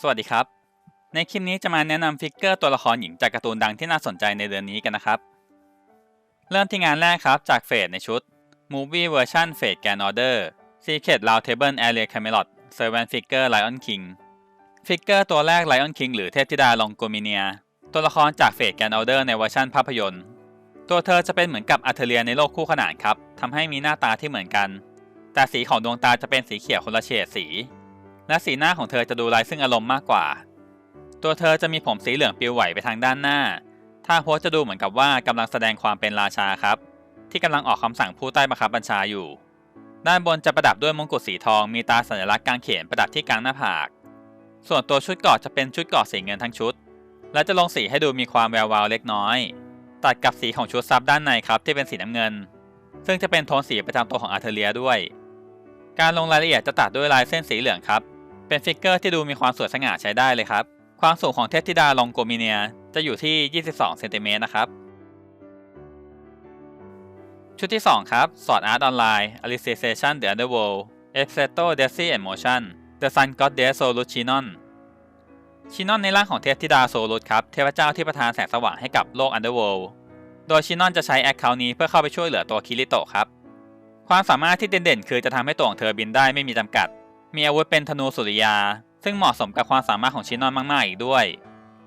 สวัสดีครับ ในคลิปนี้จะมาแนะนำฟิกเกอร์ตัวละครหญิงจากการ์ตูนดังที่น่าสนใจในเดือนนี้กันนะครับ เริ่มที่งานแรกครับจากเฟสในชุด Movie Version Fate Grand Order Secret Round Table Area Camelot Servant Figure Lion King ฟิกเกอร์ตัวแรก Lion King หรือเทพธิดาลองโกมิเนีย ตัวละครจากเฟสแกนออเดอร์ในเวอร์ชันภาพยนตร์ ตัวเธอจะเป็นเหมือนกับอัเทเลียในโลกคู่ขนานครับทำให้มีหน้าตาที่เหมือนกัน แต่สีของดวงตาจะเป็นสีเขียวคนละเฉดสี และสีหน้าของเธอจะดูไร้ซึ่งอารมณ์มากกว่า ตัวเธอจะมีผมสีเหลืองปลิวไหวไปทางด้านหน้าท่าโพสจะดูเหมือนกับว่ากำลังแสดงความเป็นราชาครับ ที่กำลังออกคำสั่งผู้ใต้บังคับบัญชาอยู่ ด้านบนจะประดับด้วยมงกุฎสีทองมีตาสัญลักษณ์กางเขียนประดับที่กลางหน้าผาก ส่วนตัวชุดเกาะจะเป็นชุดเกาะสีเงินทั้งชุด และจะลงสีให้ดูมีความแวววาวเล็กน้อย ตัดกับสีของชุดซับด้านในครับที่เป็นสีน้ำเงิน ซึ่งจะเป็นโทนสีประจำตัวของอารเทเลียด้วย การลงรายละเอียดจะตัดด้วยลายเส้นสีเหลืองครับ เป็นฟิกเกอร์ที่ดูมีความสวยสง่าใช้ได้เลยครับ ความสูงของเทพธิดาลองโกมิเนียจะอยู่ที่ 22เซนติเมตรนะครับ ชุดที่ 2 ครับ Sword Art Online Alicization The Underworld e p s e t o d e s i and Motion The Sun Goddess Solus Chinon ชินอนในร่างของเทพธิดาโซลุสครับ เทพเจ้าที่ประทานแสงสว่างให้กับโลก Underworld โดยชินอนจะใช้แอคเคาท์นี้เพื่อเข้าไปช่วยเหลือตัวคิริโตะครับ ความสามารถที่เด่นๆ คือจะทำให้ตัวของเธอบินได้ไม่มีจำกัด มีอาวุธเป็นธนูสุริยา ซึ่งเหมาะสมกับความสามารถของชินอนมากๆอีกด้วย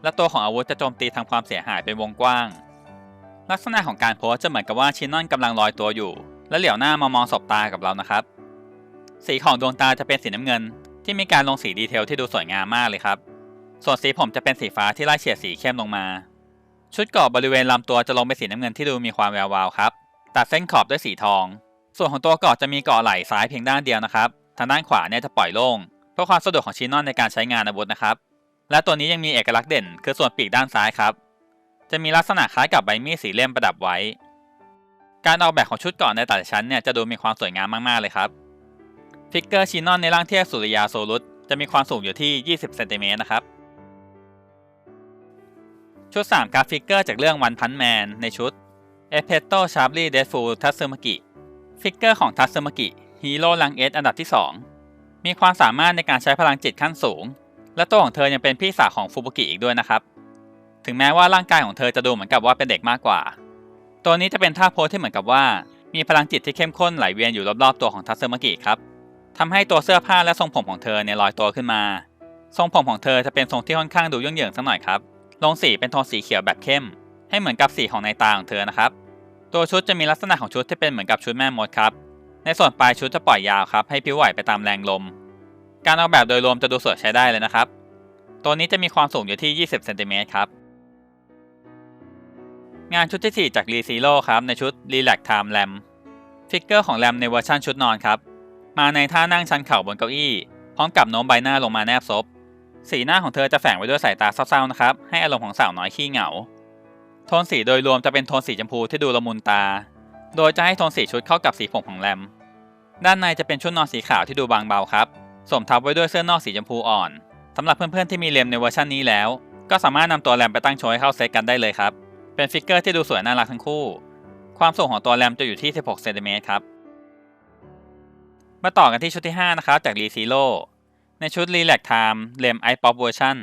และตัวของอาวุธจะโจมตีทำความเสียหายเป็นวงกว้าง ลักษณะของการโพสจะเหมือนกับว่าชินอนกำลังลอยตัวอยู่ และเหลียวหน้ามามองสบตากับเรานะครับ สีของดวงตาจะเป็นสีน้ำเงิน ที่มีการลงสีดีเทลที่ดูสวยงามมากเลยครับ ส่วนสีผมจะเป็นสีฟ้าที่ไล่เฉดสีเข้มลงมา ชุดเกราะบริเวณลำตัวจะลงเป็นสีน้ำเงินที่ดูมีความแวววาวครับ ตัดเส้นขอบด้วยสีทอง ส่วนของตัวเกราะจะมีเกราะไหล่ซ้ายเพียงด้านเดียวนะครับ ทางด้านขวาเนี่ยจะปล่อยโล่งเพื่อความสะดวกของชินอนในการใช้งานอาวุธนะครับ และตัวนี้ยังมีเอกลักษณ์เด่น คือส่วนปีกด้านซ้ายครับ จะมีลักษณะคล้ายกับใบมีดสีเล่มประดับไว้ การออกแบบของชุดเกราะในแต่ละชั้นเนี่ยจะดูมีความสวยงามมากๆเลยครับฟิกเกอร์ชินอนในร่างเทียบสุริยาโซลุสจะมีความสูงอยู่ที่ 20เซนติเมตรนะครับชุด 3กราฟิกเกอร์จากเรื่องวันพันแมนในชุด e p e t t o Sharply Deadful Tatsumaki ฟิกเกอร์ของทัตสึมกิ ฮีโร่ลังเอสอันดับที่ 2 มีความสามารถในการใช้พลังจิตขั้นสูง และตัวของเธอยังเป็นพี่สาวของฟูบุกิอีกด้วยนะครับ ถึงแม้ว่าร่างกายของเธอจะดูเหมือนกับว่าเป็นเด็กมากกว่า ตัวนี้จะเป็นท่าโพสที่เหมือนกับว่า มีพลังจิตที่เข้มข้นไหลเวียนอยู่รอบๆตัวของทัตสึมกิครับทำให้ตัวเสื้อผ้าและทรงผมของเธอเนี่ยลอยตัวขึ้นมา ทรงผมของเธอจะเป็นทรงที่ค่อนข้างดูเยื่องสักหน่อยครับ ลงสีเป็นโทนสีเขียวแบบเข้ม ให้เหมือนกับสีของในตาของเธอนะครับ ตัวชุดจะมีลักษณะของชุดที่เป็นเหมือนกับชุดแม่มดครับ ในส่วนปลายชุดจะปล่อยยาวครับให้พิ้วไหวไปตามแรงลม การออกแบบโดยรวมจะดูสวยใช้ได้เลยนะครับ ตัวนี้จะมีความสูงอยู่ที่ 20เซนติเมตรครับ งานชุดที่ 4 จากรีซีโร่ครับในชุด Relax Time Lamb ฟิกเกอร์ของแรมในเวอร์ชันชุดนอนครับ มาในท่านั่งชันเข่าบนเก้าอี้ พร้อมกับโน้มใบหน้าลงมาแนบซบ สีหน้าของเธอจะแฝงไว้ด้วยสายตาเศร้าๆนะครับ ให้อารมณ์ของสาวน้อยขี้เหงา โทนสีโดยรวมจะเป็นโทนสีชมพูที่ดูละมุนตา โดยจะให้โทนสีชุดเข้ากับสีผมของแรม ด้านในจะเป็นชุดนอนสีขาวที่ดูบางเบาครับ สวมทับไว้ด้วยเสื้อนอกสีชมพูอ่อน สำหรับเพื่อนๆที่มีเลมในเวอร์ชันนี้แล้ว ก็สามารถนำตัวแรมไปตั้งโชว์ให้เข้าเซตกันได้เลยครับ เป็นฟิกเกอร์ที่ดูสวยน่ารักทั้งคู่ ความสูงของตัวแรมจะอยู่ที่ 16เซนติเมตรครับ มาต่อกันที่ชุดที่ 5 นะครับจากรีซีโ o ในชุด Relax Time เลม i Pop Version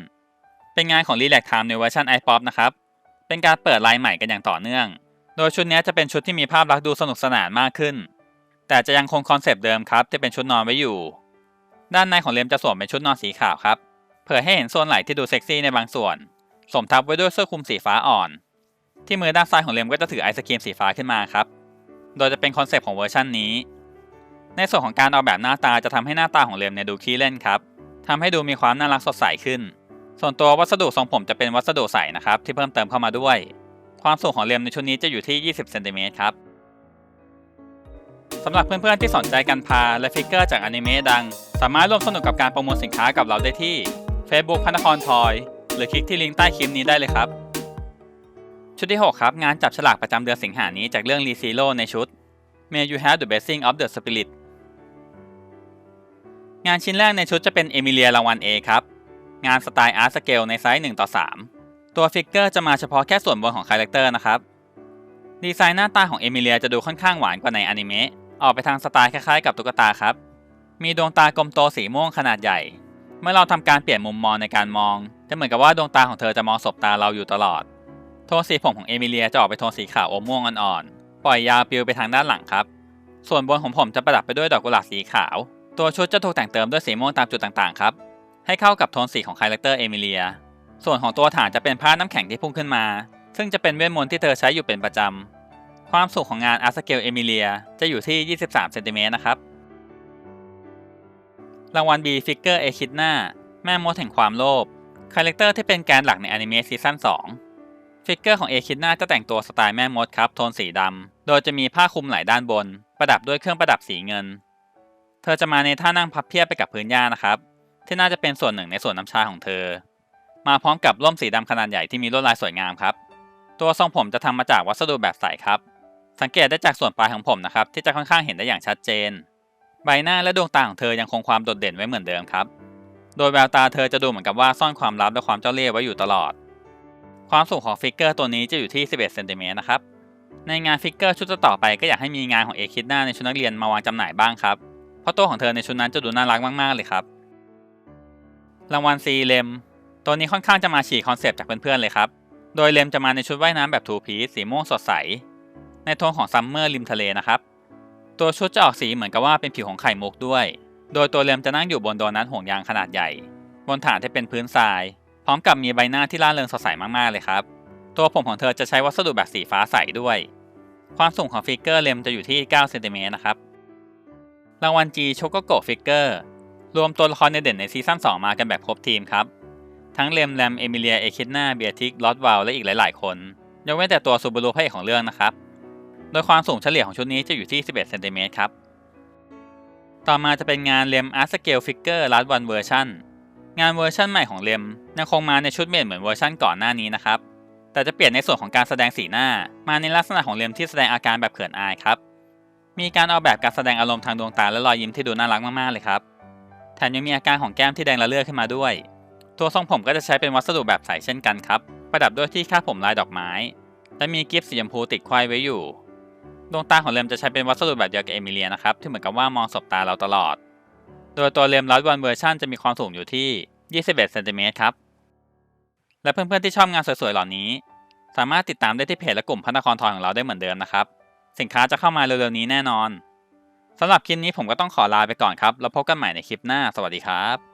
เป็นงานของ Relax Time ในเวอร์ชัน i Pop นะครับ เป็นการเปิดลายใหม่กันอย่างต่อเนื่อง โดยชุดนี้จะเป็นชุดที่มีภาพลักษณ์ดูสนุกสนานมากขึ้น แต่จะยังคงคอนเซปต์เดิมครับที่เป็นชุดนอนไว้อยู่ ด้านในของเลมจะสวมเป็นชุดนอนสีขาวครับ เผยให้เห็นโซนไหล่ที่ดูเซ็กซี่ในบางส่วน สมทับไว้ด้วยเสื้อคลุมสีฟ้าอ่อน ที่มือด้านซ้ายของเลมก็จะถือไอศกรีมสีฟ้าขึ้นมาครับ โดยจะเป็นคอนเซปต์ของเวอร์ชันนี้ ในส่วนของการออกแบบหน้าตาจะทำให้หน้าตาของเลมเนี่ยดูขี้เล่นครับทำให้ดูมีความน่ารักสดใสขึ้น ส่วนตัววัสดุทรงผมจะเป็นวัสดุใสนะครับที่เพิ่มเติมเข้ามาด้วย ความสูงของเลมในชุดนี้จะอยู่ที่ 20 เซนติเมตรครับสำหรับเพื่อนๆที่สนใจการพาและฟิกเกอร์จากอนิเมะดัง สามารถร่วมสนุกกับการประมูลสินค้ากับเราได้ที่ Facebook พระนครทอย หรือคลิกที่ลิงก์ใต้คลิปนี้ได้เลยครับ ชุดที่ 6 ครับ งานจับฉลากประจำเดือนสิงหานี้จากเรื่อง r e z e r o ในชุด May you have the blessing of the spirit งานชิ้นแรกในชุดจะเป็นเอมิเลียรางวัล A ครับ งานสไตล์อาร์ตสเกลในไซส์1ต่อ3 ตัวฟิกเกอร์จะมาเฉพาะแค่ส่วนบนของคาแรคเตอร์นะครับ ดีไซน์หน้าตาของเอมิเลียจะดูค่อนข้างหวานกว่าในอนิเมะ ออกไปทางสไตล์คล้ายๆกับตุ๊กตาครับ มีดวงตากลมโตสีม่วงขนาดใหญ่ เมื่อเราทำการเปลี่ยนมุมมองในการมอง จะเหมือนกับว่าดวงตาของเธอจะมองสบตาเราอยู่ตลอด โทนสีผมของเอมิเลียจะออกไปโทนสีขาวอมม่วงอ่อนๆ ปล่อยยาวปลิวไปทางด้านหลังครับ ส่วนบนของผมจะประดับไปด้วยดอกกุหลาบสีขาว ตัวชุดจะถูกแต่งเติมด้วยสีม่วงตามจุดต่างๆ ครับ ให้เข้ากับโทนสีของคาแรคเตอร์เอมิเลีย ส่วนของตัวฐานจะเป็นผ้าน้ำแข็งที่พุ่งขึ้นมา ซึ่งจะเป็นเวทมนต์ที่เธอใช้อยู่เป็นประจำ ความสูงของงานอาร์สเกลเอมิเลียจะอยู่ที่ 23เซนติเมตรนะครับ รางวัล B Figure เอคิดนาแม่มดแห่งความโลภ คาแรคเตอร์ที่เป็นแกนหลักในอนิเมะซีซั่น2 ฟิกเกอร์ของเอคิดหน้าจะแต่งตัวสไตล์แม่มดครับโทนสีดำ โดยจะมีผ้าคลุมหลายด้านบน ประดับด้วยเครื่องประดับสีเงิน เธอจะมาในท่านั่งพับเพียบไปกับพื้นหญ้านะครับ ที่น่าจะเป็นส่วนหนึ่งในส่วนน้ำชาของเธอ มาพร้อมกับร่มสีดำขนาดใหญ่ที่มีลวดลายสวยงามครับ ตัวทรงผมจะทำมาจากวัสดุแบบใสครับ สังเกตได้จากส่วนปลายของผมนะครับที่จะค่อนข้างเห็นได้อย่างชัดเจน ใบหน้าและดวงตาของเธอยังคงความโดดเด่นไว้เหมือนเดิมครับ โดยแววตาเธอจะดูเหมือนกับว่าซ่อนความลับและความเจ้าเล่ห์ไว้อยู่ตลอด ความสูงของฟิกเกอร์ตัวนี้จะอยู่ที่ 11เซนติเมตรนะครับ ในงานฟิกเกอร์ชุดต่อไปก็อยากให้มีงานของเอคิดหน้าในชุดนักเรียนมาวางจำหน่ายบ้างครับ เพราะตัวของเธอในชุดนั้นจะดูน่ารักมากๆเลยครับ รางวัลซีเลม ตัวนี้ค่อนข้างจะมาฉีกคอนเซปต์จากเพื่อนๆเลยครับ โดยเลมจะมาในชุดว่ายน้ำแบบทูพีซสีม่วงสดใส ในโทนของซัมเมอร์ริมทะเลนะครับ ตัวชุดจะออกสีเหมือนกับว่าเป็นผิวของไข่มุกด้วย โดยตัวเลมจะนั่งอยู่บนโดนัทห่วงยางขนาดใหญ่ บนฐานที่เป็นพื้นทราย พร้อมกับมีใบหน้าที่ร่าเริงสดใสมากๆเลยครับ ตัวผมของเธอจะใช้วัสดุแบบสีฟ้าใสด้วย ความสูงของฟิกเกอร์เลมจะอยู่ที่9เซนติเมตรนะครับ รางวัล G โชโกโกฟิกเกอร์รวมตัวละครในเด่นในซีซั่น2มากันแบบครบทีมครับ ทั้งเลมแรมเอมิเลีย เอคิดนาเบียทิกลอตวาลและอีกหลาย ๆ คนยกเว้นแต่ตัวซูบารุพระเอกของเรื่องนะครับ โดยความสูงเฉลี่ยของชุดนี้จะอยู่ที่ 11เซนติเมตรครับ ต่อมาจะเป็นงานเลมอาร์ตสเกลฟิกเกอร์ลัดวันเวอร์ชันงานเวอร์ชันใหม่ของเลมยังคงมาในชุดเมดเหมือนเวอร์ชันก่อนหน้านี้นะครับ แต่จะเปลี่ยนในส่วนของการแสดงสีหน้า มาในลักษณะของเลมที่แสดงอาการแบบเขินอายครับ มีการออกแบบการแสดงอารมณ์ทางดวงตาและรอยยิ้มที่ดูน่ารักมากๆเลยครับ แถมยังมีอาการของแก้มที่แดงระเรื่อขึ้นมาด้วย ตัวทรงผมก็จะใช้เป็นวัสดุแบบใสเช่นกันครับ ประดับด้วยที่คาดผมลายดอกไม้ และมีกิฟต์สีชมพูติดควายไว้อยู่ ดวงตาของเลมจะใช้เป็นวัสดุแบบเดียวกับเอมิเลียนะครับ ที่เหมือนกับว่ามองสบตาเราตลอด โดยตัวเลมลัดวันเวอร์ชันจะมีความสูงอยู่ที่ 21เซนติเมตรครับ และเพื่อนๆที่ชอบงานสวยๆเหล่านี้ สามารถติดตามได้ที่เพจและกลุ่มพัฒนครทอยของเราได้เหมือนเดิมนะครับ สินค้าจะเข้ามาเร็วๆนี้แน่นอนสำหรับคลิปนี้ผมก็ต้องขอลาไปก่อนครับ แล้วพบกันใหม่ในคลิปหน้า สวัสดีครับ